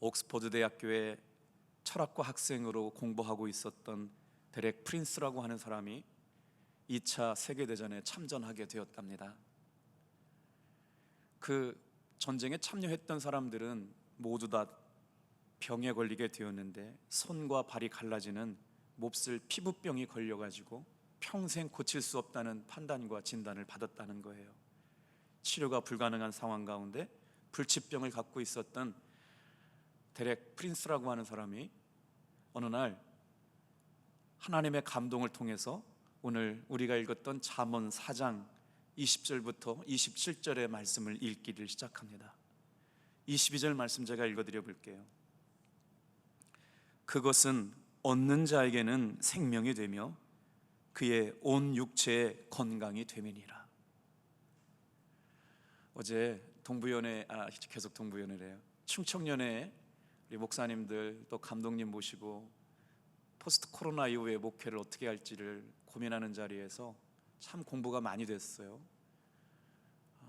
옥스퍼드 대학교에 철학과 학생으로 공부하고 있었던 데렉 프린스라고 하는 사람이 2차 세계 대전에 참전하게 되었답니다. 그 전쟁에 참여했던 사람들은 모두 다 병에 걸리게 되었는데 손과 발이 갈라지는 몹쓸 피부병이 걸려 가지고 평생 고칠 수 없다는 판단과 진단을 받았다는 거예요. 치료가 불가능한 상황 가운데 불치병을 갖고 있었던 데렉 프린스라고 하는 사람이 어느 날 하나님의 감동을 통해서 오늘 우리가 읽었던 잠언 4장 20절부터 27절의 말씀을 읽기를 시작합니다. 22절 말씀 제가 읽어 드려 볼게요. 그것은 얻는 자에게는 생명이 되며 그의 온 육체의 건강이 되면이라. 어제 동부연회 아 계속 동부연회래요. 충청연회 우리 목사님들 또 감독님 모시고 포스트 코로나 이후에 목회를 어떻게 할지를 고민하는 자리에서 참 공부가 많이 됐어요. 아,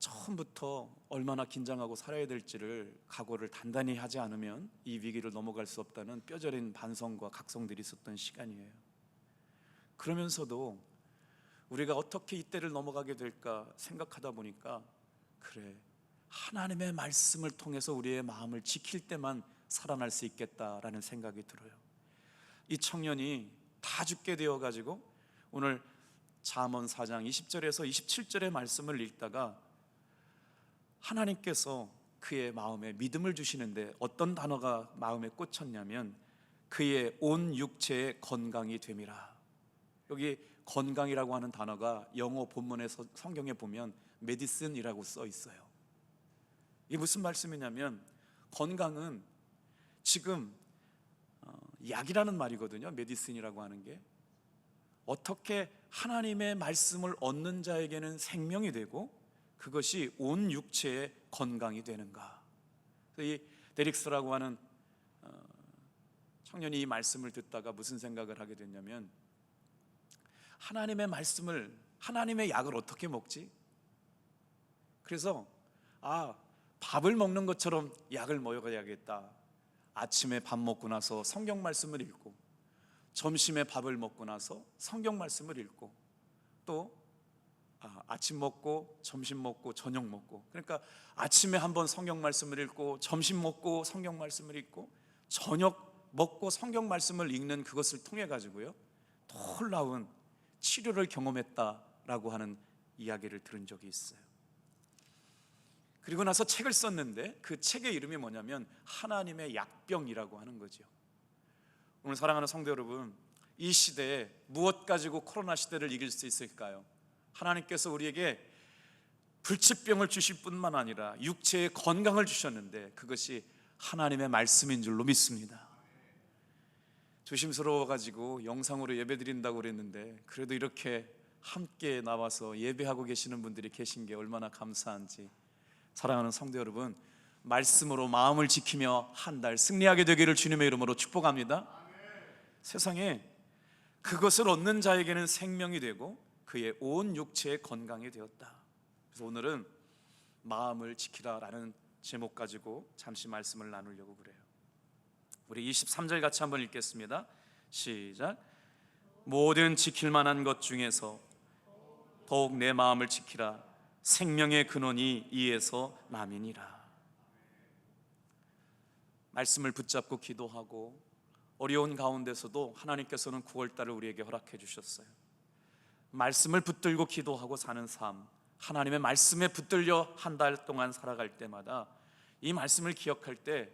처음부터 얼마나 긴장하고 살아야 될지를 각오를 단단히 하지 않으면 이 위기를 넘어갈 수 없다는 뼈저린 반성과 각성들이 있었던 시간이에요. 그러면서도 우리가 어떻게 이때를 넘어가게 될까 생각하다 보니까 그래 하나님의 말씀을 통해서 우리의 마음을 지킬 때만 살아날 수 있겠다라는 생각이 들어요. 이 청년이 다 죽게 되어 가지고 오늘 잠언 4장 20절에서 27절의 말씀을 읽다가 하나님께서 그의 마음에 믿음을 주시는데 어떤 단어가 마음에 꽂혔냐면 그의 온 육체의 건강이 됨이라. 여기 건강이라고 하는 단어가 영어 본문에서 성경에 보면 메디슨이라고 써 있어요. 이게 무슨 말씀이냐면 건강은 지금 어, 약이라는 말이거든요. 메디슨이라고 하는 게 어떻게 하나님의 말씀을 얻는 자에게는 생명이 되고 그것이 온 육체의 건강이 되는가? 이 데릭스라고 하는 어, 청년이 이 말씀을 듣다가 무슨 생각을 하게 됐냐면 하나님의 말씀을 하나님의 약을 어떻게 먹지? 그래서 아 밥을 먹는 것처럼 약을 먹어야겠다. 아침에 밥 먹고 나서 성경 말씀을 읽고 점심에 밥을 먹고 나서 성경 말씀을 읽고 또 아, 아침 먹고 점심 먹고 저녁 먹고 그러니까 아침에 한번 성경 말씀을 읽고 점심 먹고 성경 말씀을 읽고 저녁 먹고 성경 말씀을 읽는 그것을 통해 가지고요 놀라운 치료를 경험했다라고 하는 이야기를 들은 적이 있어요. 그리고 나서 책을 썼는데 그 책의 이름이 뭐냐면 하나님의 약병이라고 하는 거죠. 오늘 사랑하는 성도 여러분, 이 시대에 무엇 가지고 코로나 시대를 이길 수 있을까요? 하나님께서 우리에게 불치병을 주실 뿐만 아니라 육체의 건강을 주셨는데 그것이 하나님의 말씀인 줄로 믿습니다. 조심스러워 가지고 영상으로 예배 드린다고 그랬는데 그래도 이렇게 함께 나와서 예배하고 계시는 분들이 계신 게 얼마나 감사한지 사랑하는 성도 여러분 말씀으로 마음을 지키며 한 달 승리하게 되기를 주님의 이름으로 축복합니다. 세상에 그것을 얻는 자에게는 생명이 되고 그의 온 육체의 건강이 되었다. 그래서 오늘은 마음을 지키라라는 제목 가지고 잠시 말씀을 나누려고 그래요. 우리 23절 같이 한번 읽겠습니다. 시작. 모든 지킬 만한 것 중에서 더욱 내 마음을 지키라. 생명의 근원이 이에서 남이니라. 말씀을 붙잡고 기도하고 어려운 가운데서도 하나님께서는 9월달을 우리에게 허락해 주셨어요. 말씀을 붙들고 기도하고 사는 삶, 하나님의 말씀에 붙들려 한 달 동안 살아갈 때마다 이 말씀을 기억할 때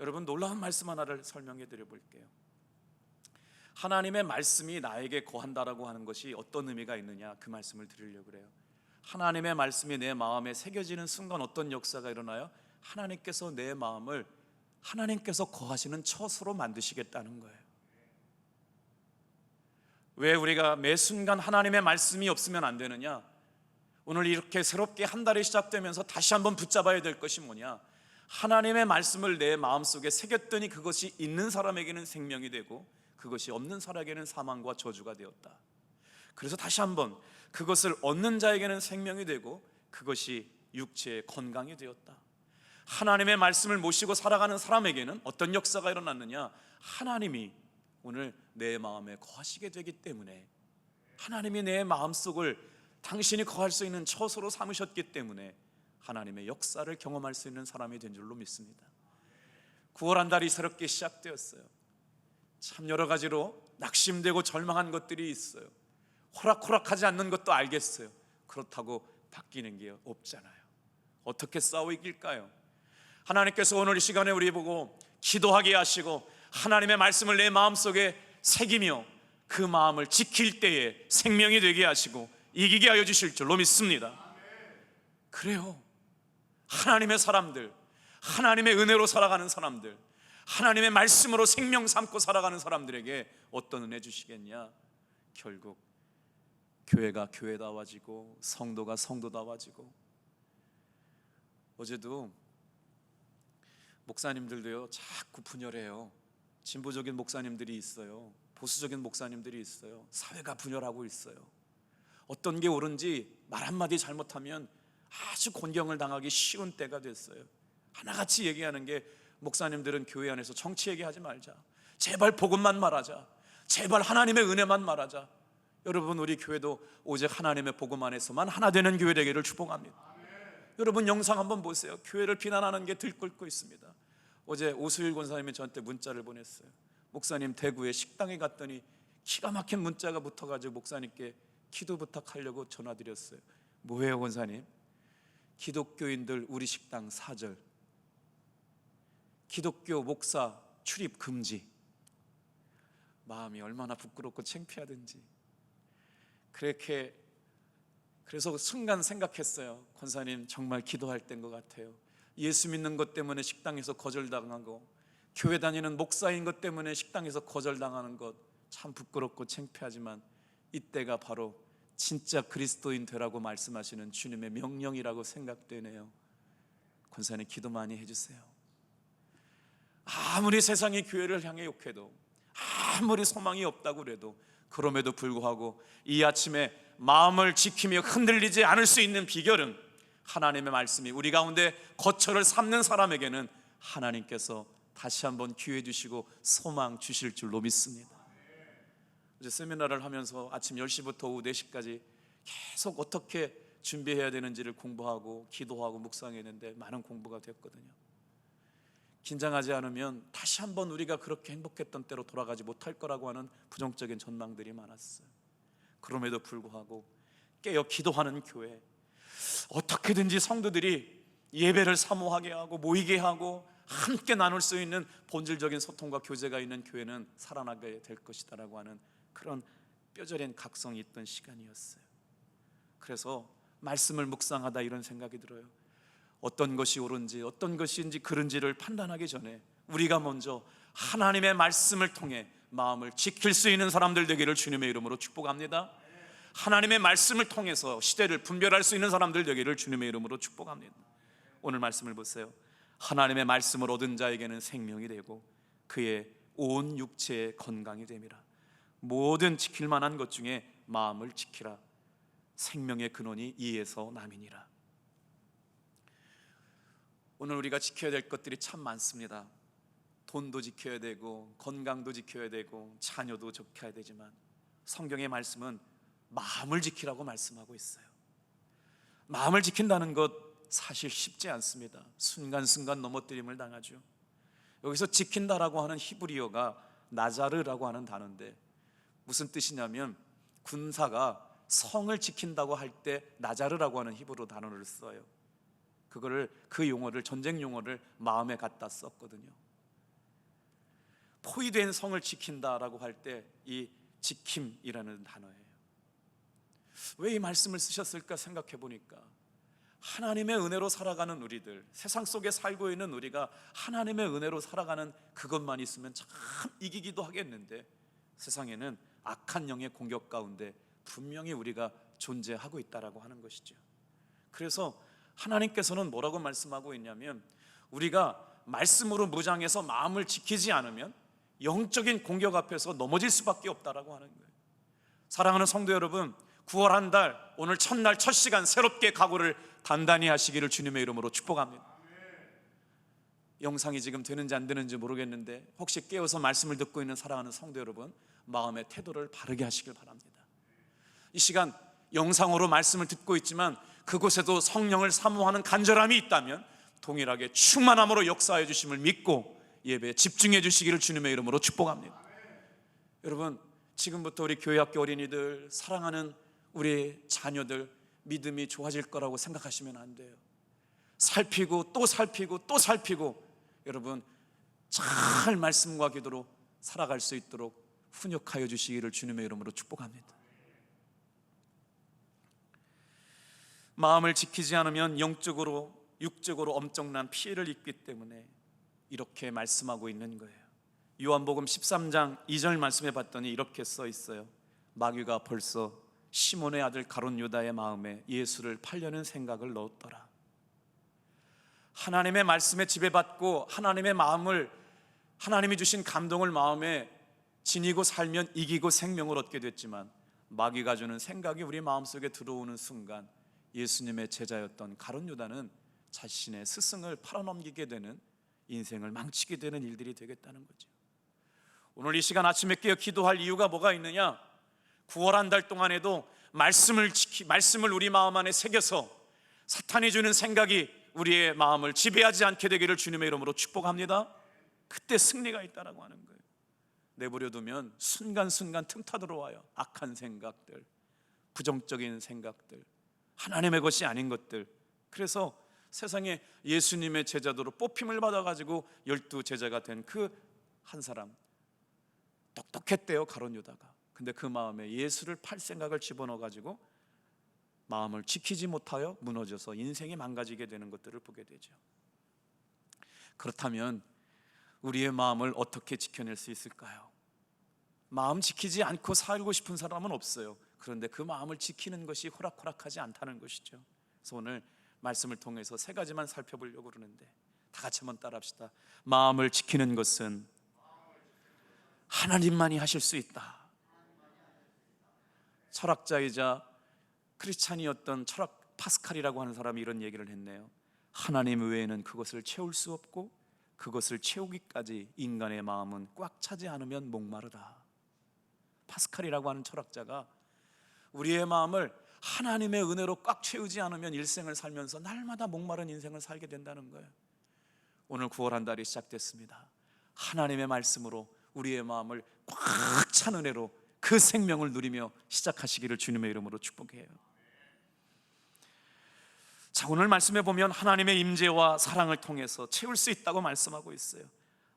여러분 놀라운 말씀 하나를 설명해 드려 볼게요. 하나님의 말씀이 나에게 거한다라고 하는 것이 어떤 의미가 있느냐 그 말씀을 드리려고 그래요. 하나님의 말씀이 내 마음에 새겨지는 순간 어떤 역사가 일어나요? 하나님께서 내 마음을 하나님께서 거하시는 처소로 만드시겠다는 거예요. 왜 우리가 매 순간 하나님의 말씀이 없으면 안 되느냐? 오늘 이렇게 새롭게 한 달이 시작되면서 다시 한번 붙잡아야 될 것이 뭐냐? 하나님의 말씀을 내 마음속에 새겼더니 그것이 있는 사람에게는 생명이 되고 그것이 없는 사람에게는 사망과 저주가 되었다. 그래서 다시 한번 그것을 얻는 자에게는 생명이 되고 그것이 육체의 건강이 되었다. 하나님의 말씀을 모시고 살아가는 사람에게는 어떤 역사가 일어났느냐? 하나님이 오늘 내 마음에 거하시게 되기 때문에 하나님이 내 마음속을 당신이 거할 수 있는 처소로 삼으셨기 때문에 하나님의 역사를 경험할 수 있는 사람이 된 줄로 믿습니다. 9월 한 달이 새롭게 시작되었어요. 참 여러 가지로 낙심되고 절망한 것들이 있어요. 호락호락하지 않는 것도 알겠어요. 그렇다고 바뀌는 게 없잖아요. 어떻게 싸워 이길까요? 하나님께서 오늘 이 시간에 우리 보고 기도하게 하시고 하나님의 말씀을 내 마음속에 새기며 그 마음을 지킬 때에 생명이 되게 하시고 이기게 하여 주실 줄로 믿습니다. 그래요. 하나님의 사람들, 하나님의 은혜로 살아가는 사람들, 하나님의 말씀으로 생명 삼고 살아가는 사람들에게 어떤 은혜 주시겠냐? 결국 교회가 교회다워지고 성도가 성도다워지고 어제도 목사님들도요 자꾸 분열해요. 진보적인 목사님들이 있어요. 보수적인 목사님들이 있어요. 사회가 분열하고 있어요. 어떤 게 옳은지 말 한마디 잘못하면 아주 곤경을 당하기 쉬운 때가 됐어요. 하나같이 얘기하는 게 목사님들은 교회 안에서 정치 얘기하지 말자. 제발 복음만 말하자. 제발 하나님의 은혜만 말하자. 여러분 우리 교회도 오직 하나님의 복음 안에서만 하나 되는 교회 되기를 축복합니다. 여러분 영상 한번 보세요. 교회를 비난하는 게 들끓고 있습니다. 어제 오수일 권사님이 저한테 문자를 보냈어요. 목사님 대구에 식당에 갔더니 기가 막힌 문자가 붙어가지고 목사님께 기도 부탁하려고 전화드렸어요. 뭐예요 권사님? 기독교인들 우리 식당 사절 기독교 목사 출입 금지 마음이 얼마나 부끄럽고 창피하든지 그렇게 그래서 순간 생각했어요 권사님 정말 기도할 때인 것 같아요 예수 믿는 것 때문에 식당에서 거절당하고 교회 다니는 목사인 것 때문에 식당에서 거절당하는 것 참 부끄럽고 창피하지만 이때가 바로 진짜 그리스도인 되라고 말씀하시는 주님의 명령이라고 생각되네요. 권사님 기도 많이 해주세요. 아무리 세상이 교회를 향해 욕해도 아무리 소망이 없다고 그래도 그럼에도 불구하고 이 아침에 마음을 지키며 흔들리지 않을 수 있는 비결은 하나님의 말씀이 우리 가운데 거처를 삼는 사람에게는 하나님께서 다시 한번 기회 주시고 소망 주실 줄로 믿습니다. 이제 세미나를 하면서 아침 10시부터 오후 4시까지 계속 어떻게 준비해야 되는지를 공부하고 기도하고 묵상했는데 많은 공부가 됐거든요. 긴장하지 않으면 다시 한번 우리가 그렇게 행복했던 때로 돌아가지 못할 거라고 하는 부정적인 전망들이 많았어요. 그럼에도 불구하고 깨어 기도하는 교회 어떻게든지 성도들이 예배를 사모하게 하고 모이게 하고 함께 나눌 수 있는 본질적인 소통과 교제가 있는 교회는 살아나게 될 것이다라고 하는 그런 뼈저린 각성이 있던 시간이었어요. 그래서 말씀을 묵상하다 이런 생각이 들어요. 어떤 것이 옳은지 어떤 것인지 그른지를 판단하기 전에 우리가 먼저 하나님의 말씀을 통해 마음을 지킬 수 있는 사람들 되기를 주님의 이름으로 축복합니다. 하나님의 말씀을 통해서 시대를 분별할 수 있는 사람들 되기를 주님의 이름으로 축복합니다. 오늘 말씀을 보세요. 하나님의 말씀을 얻은 자에게는 생명이 되고 그의 온 육체의 건강이 됨이라. 모든 지킬 만한 것 중에 마음을 지키라. 생명의 근원이 이에서 남이니라. 오늘 우리가 지켜야 될 것들이 참 많습니다. 돈도 지켜야 되고 건강도 지켜야 되고 자녀도 지켜야 되지만 성경의 말씀은 마음을 지키라고 말씀하고 있어요. 마음을 지킨다는 것 사실 쉽지 않습니다. 순간순간 넘어뜨림을 당하죠. 여기서 지킨다라고 하는 히브리어가 나자르라고 하는 단어인데 무슨 뜻이냐면 군사가 성을 지킨다고 할 때 나자르라고 하는 히브리어 단어를 써요. 그거를 그 용어를 전쟁 용어를 마음에 갖다 썼거든요. 포위된 성을 지킨다라고 할 때 이 지킴이라는 단어예요. 왜 이 말씀을 쓰셨을까 생각해 보니까 하나님의 은혜로 살아가는 우리들, 세상 속에 살고 있는 우리가 하나님의 은혜로 살아가는 그것만 있으면 참 이기기도 하겠는데 세상에는 악한 영의 공격 가운데 분명히 우리가 존재하고 있다라고 하는 것이죠. 그래서 하나님께서는 뭐라고 말씀하고 있냐면 우리가 말씀으로 무장해서 마음을 지키지 않으면 영적인 공격 앞에서 넘어질 수밖에 없다라고 하는 거예요. 사랑하는 성도 여러분, 9월 한 달 오늘 첫날 첫 시간 새롭게 각오를 단단히 하시기를 주님의 이름으로 축복합니다. 영상이 지금 되는지 안 되는지 모르겠는데 혹시 깨어서 말씀을 듣고 있는 사랑하는 성도 여러분 마음의 태도를 바르게 하시길 바랍니다. 이 시간 영상으로 말씀을 듣고 있지만 그곳에도 성령을 사모하는 간절함이 있다면 동일하게 충만함으로 역사해 주심을 믿고 예배에 집중해 주시기를 주님의 이름으로 축복합니다. 여러분 지금부터 우리 교회 학교 어린이들 사랑하는 우리 자녀들 믿음이 좋아질 거라고 생각하시면 안 돼요. 살피고 또 살피고 또 살피고 여러분 잘 말씀과 기도로 살아갈 수 있도록 훈육하여 주시기를 주님의 이름으로 축복합니다. 마음을 지키지 않으면 영적으로 육적으로 엄청난 피해를 입기 때문에 이렇게 말씀하고 있는 거예요. 요한복음 13장 2절 말씀해 봤더니 이렇게 써 있어요. 마귀가 벌써 시몬의 아들 가론 유다의 마음에 예수를 팔려는 생각을 넣었더라. 하나님의 말씀에 지배받고 하나님의 마음을 하나님이 주신 감동을 마음에 지니고 살면 이기고 생명을 얻게 됐지만 마귀가 주는 생각이 우리 마음속에 들어오는 순간 예수님의 제자였던 가론 유다는 자신의 스승을 팔아넘기게 되는 인생을 망치게 되는 일들이 되겠다는 거죠. 오늘 이 시간 아침에 깨어 기도할 이유가 뭐가 있느냐? 9월 한 달 동안에도 말씀을 지키 말씀을 우리 마음 안에 새겨서 사탄이 주는 생각이 우리의 마음을 지배하지 않게 되기를 주님의 이름으로 축복합니다. 그때 승리가 있다라고 하는 거예요. 내버려 두면 순간순간 틈타 들어와요. 악한 생각들, 부정적인 생각들, 하나님의 것이 아닌 것들. 그래서 세상에 예수님의 제자도로 뽑힘을 받아가지고 열두 제자가 된 그 한 사람 똑똑했대요 가론 유다가. 근데 그 마음에 예수를 팔 생각을 집어넣어 가지고 마음을 지키지 못하여 무너져서 인생이 망가지게 되는 것들을 보게 되죠. 그렇다면 우리의 마음을 어떻게 지켜낼 수 있을까요? 마음 지키지 않고 살고 싶은 사람은 없어요. 그런데 그 마음을 지키는 것이 호락호락하지 않다는 것이죠. 그래서 오늘 말씀을 통해서 세 가지만 살펴보려고 그러는데 다 같이 한번 따라합시다. 마음을 지키는 것은 하나님만이 하실 수 있다. 철학자이자 크리스찬이었던 철학 파스칼이라고 하는 사람이 이런 얘기를 했네요. 하나님 외에는 그것을 채울 수 없고 그것을 채우기까지 인간의 마음은 꽉 차지 않으면 목마르다. 파스칼이라고 하는 철학자가 우리의 마음을 하나님의 은혜로 꽉 채우지 않으면 일생을 살면서 날마다 목마른 인생을 살게 된다는 거예요. 오늘 9월 한 달이 시작됐습니다. 하나님의 말씀으로 우리의 마음을 꽉 찬 은혜로 그 생명을 누리며 시작하시기를 주님의 이름으로 축복해요. 자, 오늘 말씀해 보면 하나님의 임재와 사랑을 통해서 채울 수 있다고 말씀하고 있어요.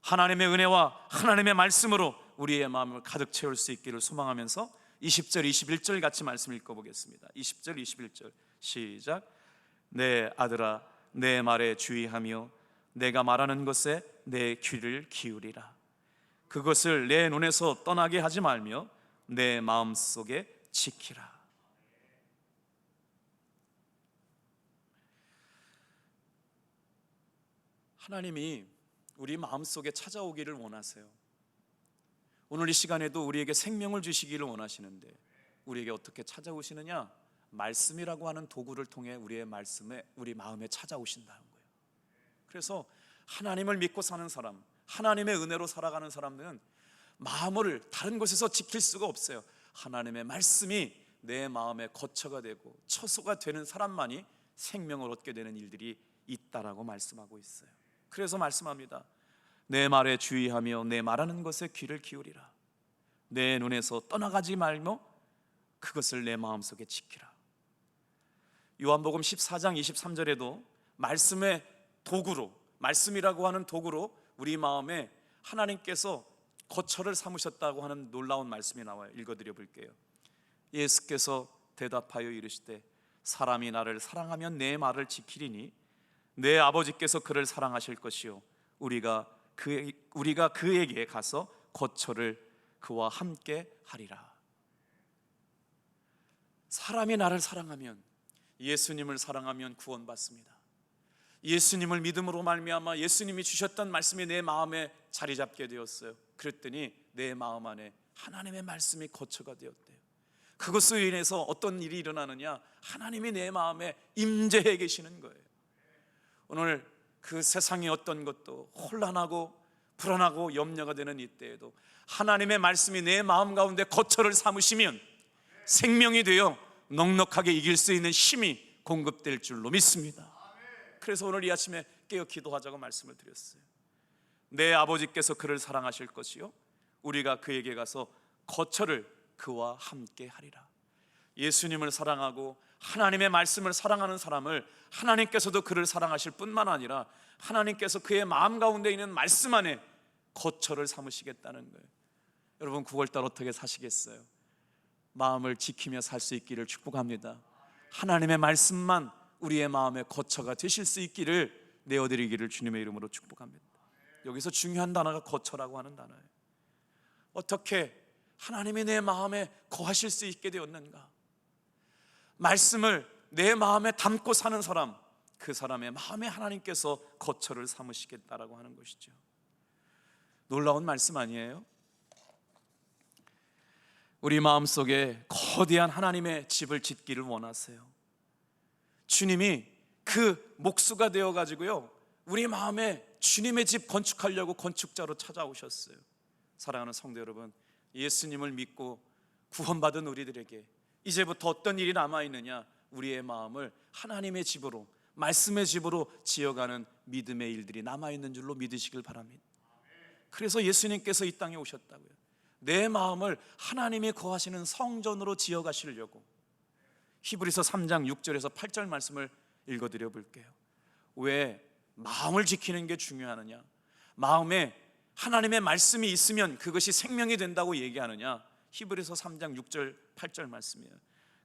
하나님의 은혜와 하나님의 말씀으로 우리의 마음을 가득 채울 수 있기를 소망하면서 20절, 21절 같이 말씀 읽어 보겠습니다. 20절, 21절 시작. 내 아들아, 내 말에 주의하며 내가 말하는 것에 내 귀를 기울이라. 그것을 내 눈에서 떠나게 하지 말며 내 마음 속에 지키라. 하나님이 우리 마음 속에 찾아오기를 원하세요. 오늘 이 시간에도 우리에게 생명을 주시기를 원하시는데 우리에게 어떻게 찾아오시느냐? 말씀이라고 하는 도구를 통해 우리의 말씀에 우리 마음에 찾아오신다는 거예요. 그래서 하나님을 믿고 사는 사람, 하나님의 은혜로 살아가는 사람들은 마음을 다른 곳에서 지킬 수가 없어요. 하나님의 말씀이 내 마음의 거처가 되고 처소가 되는 사람만이 생명을 얻게 되는 일들이 있다라고 말씀하고 있어요. 그래서 말씀합니다. 내 말에 주의하며 내 말하는 것에 귀를 기울이라. 내 눈에서 떠나가지 말며 그것을 내 마음속에 지키라. 요한복음 14장 23절에도 말씀의 도구로 말씀이라고 하는 도구로 우리 마음에 하나님께서 거처를 삼으셨다고 하는 놀라운 말씀이 나와요. 읽어 드려 볼게요. 예수께서 대답하여 이르시되 사람이 나를 사랑하면 내 말을 지키리니 내 아버지께서 그를 사랑하실 것이요 우리가 그 우리가 그에게 가서 거처를 그와 함께 하리라. 사람이 나를 사랑하면 예수님을 사랑하면 구원받습니다. 예수님을 믿음으로 말미암아 예수님이 주셨던 말씀이 내 마음에 자리 잡게 되었어요. 그랬더니 내 마음 안에 하나님의 말씀이 거처가 되었대요. 그것으로 인해서 어떤 일이 일어나느냐? 하나님이 내 마음에 임재해 계시는 거예요. 오늘 그 세상의 어떤 것도 혼란하고 불안하고 염려가 되는 이때에도 하나님의 말씀이 내 마음 가운데 거처를 삼으시면 생명이 되어 넉넉하게 이길 수 있는 힘이 공급될 줄로 믿습니다. 그래서 오늘 이 아침에 깨어 기도하자고 말씀을 드렸어요. 내 아버지께서 그를 사랑하실 것이요 우리가 그에게 가서 거처를 그와 함께 하리라. 예수님을 사랑하고 하나님의 말씀을 사랑하는 사람을 하나님께서도 그를 사랑하실 뿐만 아니라 하나님께서 그의 마음 가운데 있는 말씀 안에 거처를 삼으시겠다는 거예요. 여러분 9월달 어떻게 사시겠어요? 마음을 지키며 살 수 있기를 축복합니다. 하나님의 말씀만 우리의 마음의 거처가 되실 수 있기를 내어드리기를 주님의 이름으로 축복합니다. 여기서 중요한 단어가 거처라고 하는 단어예요. 어떻게 하나님이 내 마음에 거하실 수 있게 되었는가? 말씀을 내 마음에 담고 사는 사람, 그 사람의 마음에 하나님께서 거처를 삼으시겠다라고 하는 것이죠. 놀라운 말씀 아니에요? 우리 마음 속에 거대한 하나님의 집을 짓기를 원하세요. 주님이 그 목수가 되어 가지고요. 우리 마음에 주님의 집 건축하려고 건축자로 찾아오셨어요. 사랑하는 성도 여러분, 예수님을 믿고 구원받은 우리들에게 이제부터 어떤 일이 남아 있느냐? 우리의 마음을 하나님의 집으로 말씀의 집으로 지어가는 믿음의 일들이 남아 있는 줄로 믿으시길 바랍니다. 그래서 예수님께서 이 땅에 오셨다고요. 내 마음을 하나님이 거하시는 성전으로 지어 가시려고 히브리서 3장 6절에서 8절 말씀을 읽어 드려 볼게요. 왜 마음을 지키는 게 중요하느냐? 마음에 하나님의 말씀이 있으면 그것이 생명이 된다고 얘기하느냐? 히브리서 3장 6절 8절 말씀이에요.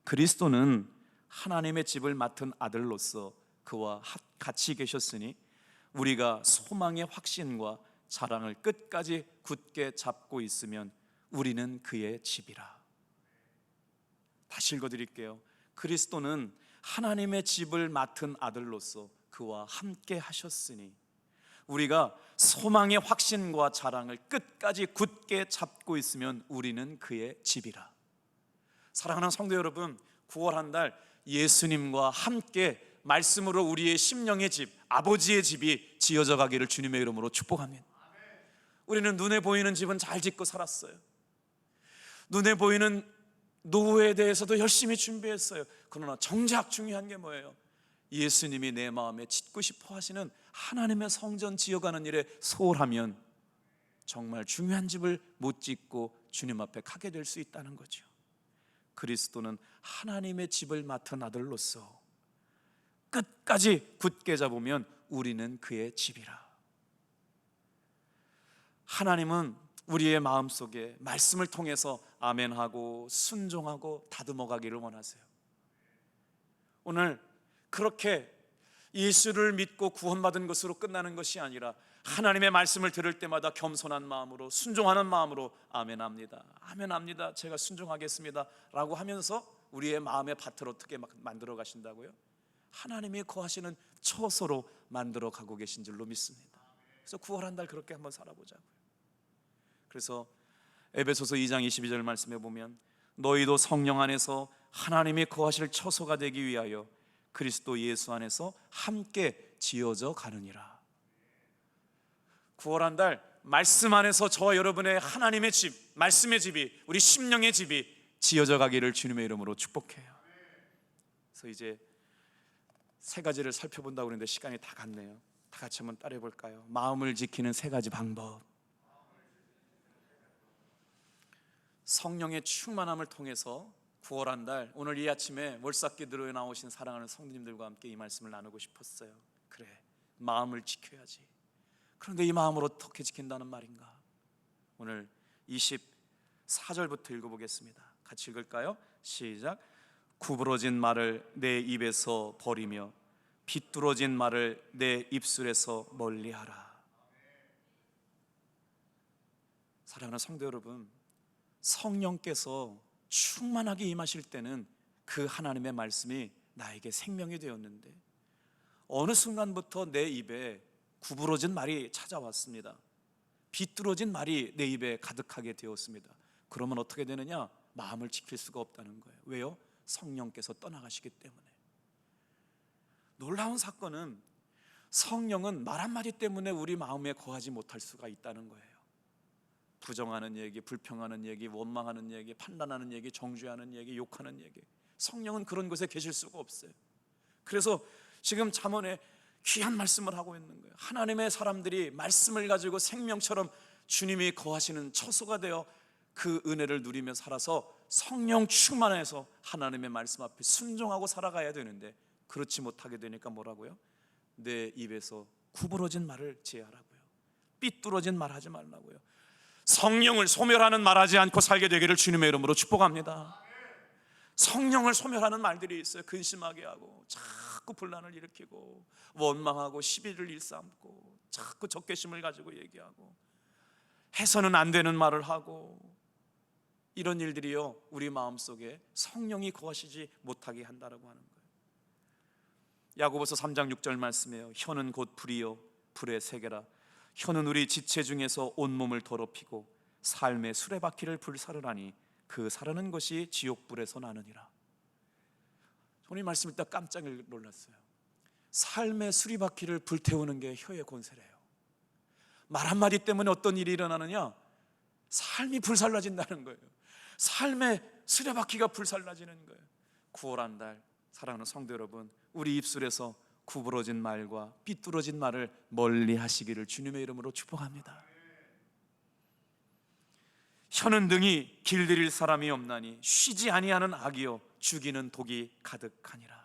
그리스도는 하나님의 집을 맡은 아들로서 그와 같이 계셨으니 우리가 소망의 확신과 자랑을 끝까지 굳게 잡고 있으면 우리는 그의 집이라. 다시 읽어 드릴게요. 그리스도는 하나님의 집을 맡은 아들로서 그와 함께 하셨으니 우리가 소망의 확신과 자랑을 끝까지 굳게 잡고 있으면 우리는 그의 집이라. 사랑하는 성도 여러분, 9월 한 달 예수님과 함께 말씀으로 우리의 심령의 집, 아버지의 집이 지어져 가기를 주님의 이름으로 축복합니다. 우리는 눈에 보이는 집은 잘 짓고 살았어요. 눈에 보이는 노후에 대해서도 열심히 준비했어요. 그러나 정작 중요한 게 뭐예요? 예수님이 내 마음에 짓고 싶어 하시는 하나님의 성전 지어가는 일에 소홀하면 정말 중요한 집을 못 짓고 주님 앞에 가게 될 수 있다는 거죠. 그리스도는 하나님의 집을 맡은 아들로서 끝까지 굳게 잡으면 우리는 그의 집이라. 하나님은 우리의 마음 속에 말씀을 통해서 아멘하고 순종하고 다듬어 가기를 원하세요. 오늘 그렇게 예수를 믿고 구원받은 것으로 끝나는 것이 아니라 하나님의 말씀을 들을 때마다 겸손한 마음으로 순종하는 마음으로 아멘합니다. 아멘합니다. 제가 순종하겠습니다라고 하면서 우리의 마음의 밭을 어떻게 만들어 가신다고요? 하나님이 거하시는 처소로 만들어 가고 계신 줄로 믿습니다. 그래서 9월 한 달 그렇게 한번 살아보자고요. 그래서 에베소서 2장 22절 말씀에 보면 너희도 성령 안에서 하나님이 거하실 처소가 되기 위하여 그리스도 예수 안에서 함께 지어져 가느니라. 9월 한 달 말씀 안에서 저와 여러분의 하나님의 집, 말씀의 집이 우리 심령의 집이 지어져 가기를 주님의 이름으로 축복해요. 그래서 이제 세 가지를 살펴본다고 그러는데 시간이 다 갔네요. 다 같이 한번 따라해 볼까요? 마음을 지키는 세 가지 방법. 성령의 충만함을 통해서 9월 한 달 오늘 이 아침에 월삭기 들어 나오신 사랑하는 성도님들과 함께 이 말씀을 나누고 싶었어요. 그래 마음을 지켜야지. 그런데 이 마음을 어떻게 지킨다는 말인가? 오늘 24절부터 읽어보겠습니다. 같이 읽을까요? 시작. 구부러진 말을 내 입에서 버리며 비뚤어진 말을 내 입술에서 멀리하라. 사랑하는 성도 여러분, 성령께서 충만하게 임하실 때는 그 하나님의 말씀이 나에게 생명이 되었는데 어느 순간부터 내 입에 구부러진 말이 찾아왔습니다. 비뚤어진 말이 내 입에 가득하게 되었습니다. 그러면 어떻게 되느냐? 마음을 지킬 수가 없다는 거예요. 왜요? 성령께서 떠나가시기 때문에. 놀라운 사건은 성령은 말 한마디 때문에 우리 마음에 거하지 못할 수가 있다는 거예요. 부정하는 얘기, 불평하는 얘기, 원망하는 얘기, 판단하는 얘기, 정죄하는 얘기, 욕하는 얘기. 성령은 그런 곳에 계실 수가 없어요. 그래서 지금 잠언에 귀한 말씀을 하고 있는 거예요. 하나님의 사람들이 말씀을 가지고 생명처럼 주님이 거하시는 처소가 되어 그 은혜를 누리며 살아서 성령 충만해서 하나님의 말씀 앞에 순종하고 살아가야 되는데 그렇지 못하게 되니까 뭐라고요? 내 입에서 구부러진 말을 제하라고요. 삐뚤어진 말 하지 말라고요. 성령을 소멸하는 말하지 않고 살게 되기를 주님의 이름으로 축복합니다. 성령을 소멸하는 말들이 있어요. 근심하게 하고 자꾸 분란을 일으키고 원망하고 시비를 일삼고 자꾸 적개심을 가지고 얘기하고 해서는 안 되는 말을 하고 이런 일들이요 우리 마음 속에 성령이 거하시지 못하게 한다라고 하는 거예요. 야고보서 3장 6절 말씀이에요. 혀는 곧 불이요 불의 세계라. 혀는 우리 지체 중에서 온몸을 더럽히고 삶의 수레바퀴를 불사르라니 그 사르는 것이 지옥불에서 나느니라. 오늘 말씀 읽다 깜짝 놀랐어요. 삶의 수리바퀴를 불태우는 게 혀의 권세래요. 말 한마디 때문에 어떤 일이 일어나느냐? 삶이 불살라진다는 거예요. 삶의 수레바퀴가 불살라지는 거예요. 9월 한 달 사랑하는 성도 여러분, 우리 입술에서 구부러진 말과 삐뚤어진 말을 멀리 하시기를 주님의 이름으로 축복합니다. 혀는 등이 길들일 사람이 없나니 쉬지 아니하는 악이요 죽이는 독이 가득하니라.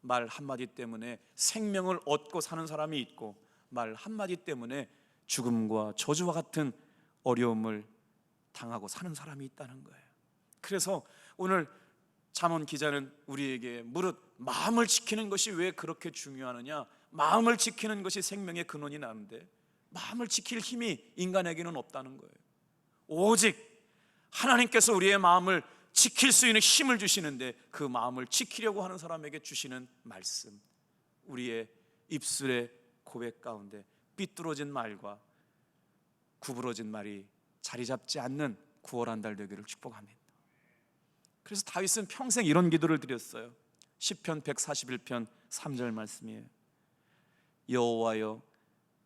말 한마디 때문에 생명을 얻고 사는 사람이 있고 말 한마디 때문에 죽음과 저주와 같은 어려움을 당하고 사는 사람이 있다는 거예요. 그래서 오늘 잠언 기자는 우리에게 무릇 마음을 지키는 것이 왜 그렇게 중요하느냐? 마음을 지키는 것이 생명의 근원이 나는데 마음을 지킬 힘이 인간에게는 없다는 거예요. 오직 하나님께서 우리의 마음을 지킬 수 있는 힘을 주시는데 그 마음을 지키려고 하는 사람에게 주시는 말씀. 우리의 입술의 고백 가운데 삐뚤어진 말과 구부러진 말이 자리 잡지 않는 9월 한 달 되기를 축복합니다. 그래서 다윗은 평생 이런 기도를 드렸어요. 시편 141편 3절 말씀이에요. 여호와여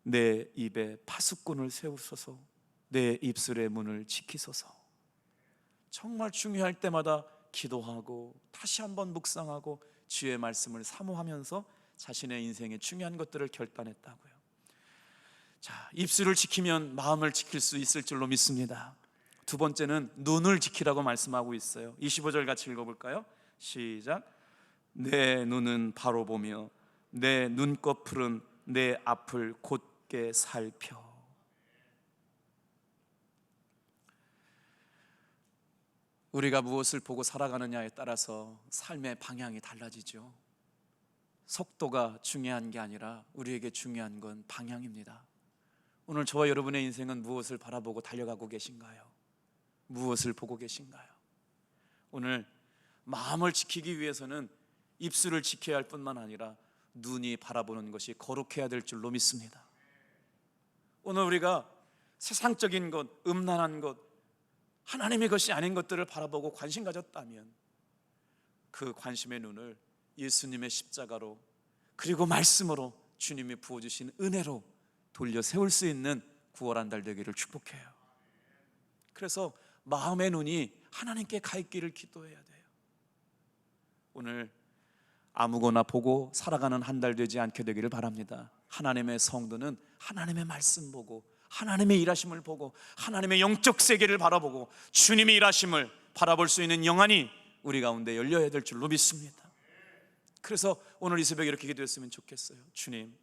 내 입에 파수꾼을 세우소서 내 입술의 문을 지키소서. 정말 중요할 때마다 기도하고 다시 한번 묵상하고 주의 말씀을 사모하면서 자신의 인생의 중요한 것들을 결단했다고요. 자, 입술을 지키면 마음을 지킬 수 있을 줄로 믿습니다. 두 번째는 눈을 지키라고 말씀하고 있어요. 25절 같이 읽어 볼까요? 시작. 내 눈은 바로 보며 내 눈꺼풀은 내 앞을 곧게 살펴. 우리가 무엇을 보고 살아가느냐에 따라서 삶의 방향이 달라지죠. 속도가 중요한 게 아니라 우리에게 중요한 건 방향입니다. 오늘 저와 여러분의 인생은 무엇을 바라보고 달려가고 계신가요? 무엇을 보고 계신가요? 오늘 마음을 지키기 위해서는 입술을 지켜야 할 뿐만 아니라 눈이 바라보는 것이 거룩해야 될 줄로 믿습니다. 오늘 우리가 세상적인 것, 음란한 것, 하나님의 것이 아닌 것들을 바라보고 관심 가졌다면 그 관심의 눈을 예수님의 십자가로 그리고 말씀으로 주님이 부어주신 은혜로 돌려 세울 수 있는 9월 한 달 되기를 축복해요. 그래서 마음의 눈이 하나님께 가 있기를 기도해야 돼요. 오늘 아무거나 보고 살아가는 한 달 되지 않게 되기를 바랍니다. 하나님의 성도는 하나님의 말씀 보고 하나님의 일하심을 보고 하나님의 영적 세계를 바라보고 주님의 일하심을 바라볼 수 있는 영안이 우리 가운데 열려야 될 줄로 믿습니다. 그래서 오늘 이 새벽에 이렇게 기도했으면 좋겠어요. 주님,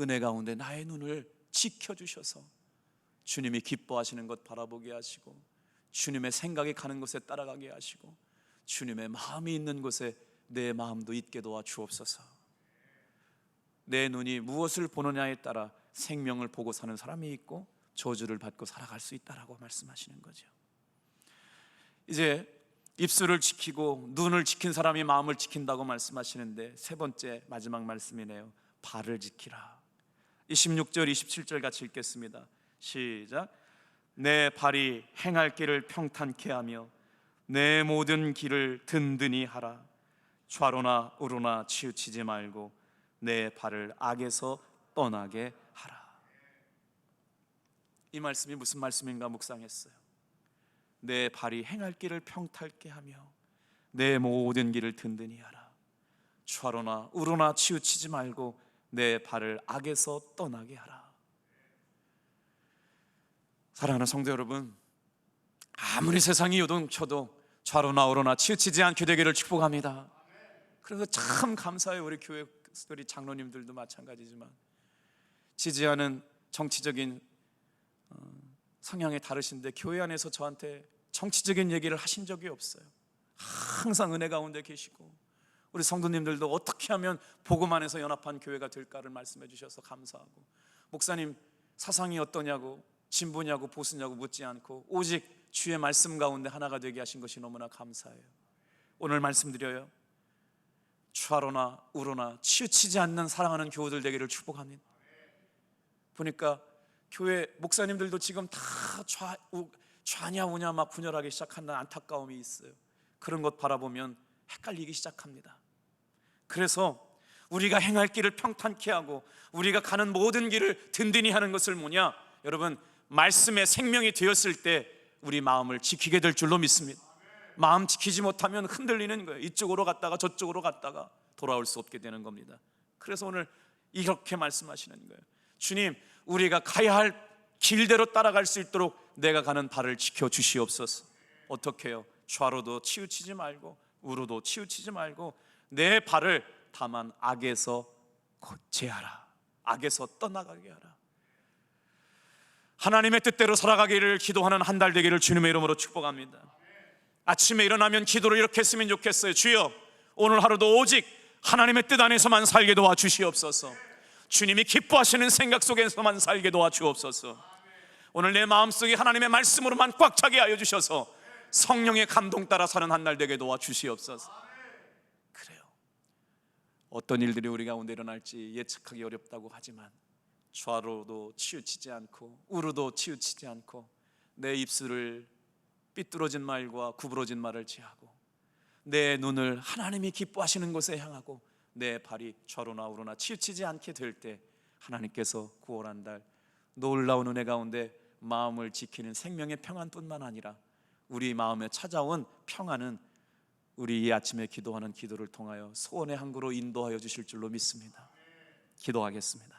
은혜 가운데 나의 눈을 지켜 주셔서 주님이 기뻐하시는 것 바라보게 하시고 주님의 생각이 가는 곳에 따라가게 하시고 주님의 마음이 있는 곳에 내 마음도 있게 도와 주옵소서. 내 눈이 무엇을 보느냐에 따라 생명을 보고 사는 사람이 있고 저주를 받고 살아갈 수 있다라고 말씀하시는 거죠. 이제 입술을 지키고 눈을 지킨 사람이 마음을 지킨다고 말씀하시는데 세 번째 마지막 말씀이네요. 발을 지키라. 26절 27절 같이 읽겠습니다. 시작. 내 발이 행할 길을 평탄케 하며 내 모든 길을 든든히 하라. 좌로나 우로나 치우치지 말고 내 발을 악에서 떠나게 하라. 이 말씀이 무슨 말씀인가 묵상했어요. 내 발이 행할 길을 평탈게 하며 내 모든 길을 든든히 하라. 좌로나 우로나 치우치지 말고 내 발을 악에서 떠나게 하라. 사랑하는 성도 여러분, 아무리 세상이 요동쳐도 좌로나 우로나 치우치지 않게 되기를 축복합니다. 그래서 참 감사해요. 우리 교회 우리 장로님들도 마찬가지지만 지지하는 정치적인 어, 성향이 다르신데 교회 안에서 저한테 정치적인 얘기를 하신 적이 없어요. 항상 은혜 가운데 계시고 우리 성도님들도 어떻게 하면 복음 안에서 연합한 교회가 될까를 말씀해 주셔서 감사하고 목사님 사상이 어떠냐고 진보냐고 보수냐고 묻지 않고 오직 주의 말씀 가운데 하나가 되게 하신 것이 너무나 감사해요. 오늘 말씀드려요. 좌로나 우로나 치우치지 않는 사랑하는 교우들 되기를 축복합니다. 보니까 교회 목사님들도 지금 다 좌, 우, 좌냐 우냐 막 분열하기 시작한다는 안타까움이 있어요. 그런 것 바라보면 헷갈리기 시작합니다. 그래서 우리가 행할 길을 평탄케 하고 우리가 가는 모든 길을 든든히 하는 것을 뭐냐? 여러분 말씀의 생명이 되었을 때 우리 마음을 지키게 될 줄로 믿습니다. 마음 지키지 못하면 흔들리는 거예요. 이쪽으로 갔다가 저쪽으로 갔다가 돌아올 수 없게 되는 겁니다. 그래서 오늘 이렇게 말씀하시는 거예요. 주님, 우리가 가야 할 길대로 따라갈 수 있도록 내가 가는 발을 지켜 주시옵소서. 어떻게 해요? 좌로도 치우치지 말고 우로도 치우치지 말고 내 발을 다만 악에서 제하라. 악에서 떠나가게 하라. 하나님의 뜻대로 살아가기를 기도하는 한 달 되기를 주님의 이름으로 축복합니다. 아침에 일어나면 기도를 이렇게 했으면 좋겠어요. 주여, 오늘 하루도 오직 하나님의 뜻 안에서만 살게 도와 주시옵소서. 주님이 기뻐하시는 생각 속에서만 살게 도와 주옵소서. 오늘 내 마음속에 하나님의 말씀으로만 꽉 차게 하여 주셔서 성령의 감동 따라 사는 한 날 되게 도와 주시옵소서. 그래요. 어떤 일들이 우리 가운데 일어날지 예측하기 어렵다고 하지만 좌로도 치우치지 않고 우로도 치우치지 않고 내 입술을 삐뚤어진 말과 구부러진 말을 제하고 내 눈을 하나님이 기뻐하시는 곳에 향하고 내 발이 좌로나 우로나 치우치지 않게 될 때 하나님께서 구원한 달 놀라운 은혜 가운데 마음을 지키는 생명의 평안뿐만 아니라 우리 마음에 찾아온 평안은 우리 이 아침에 기도하는 기도를 통하여 소원의 항구로 인도하여 주실 줄로 믿습니다. 기도하겠습니다.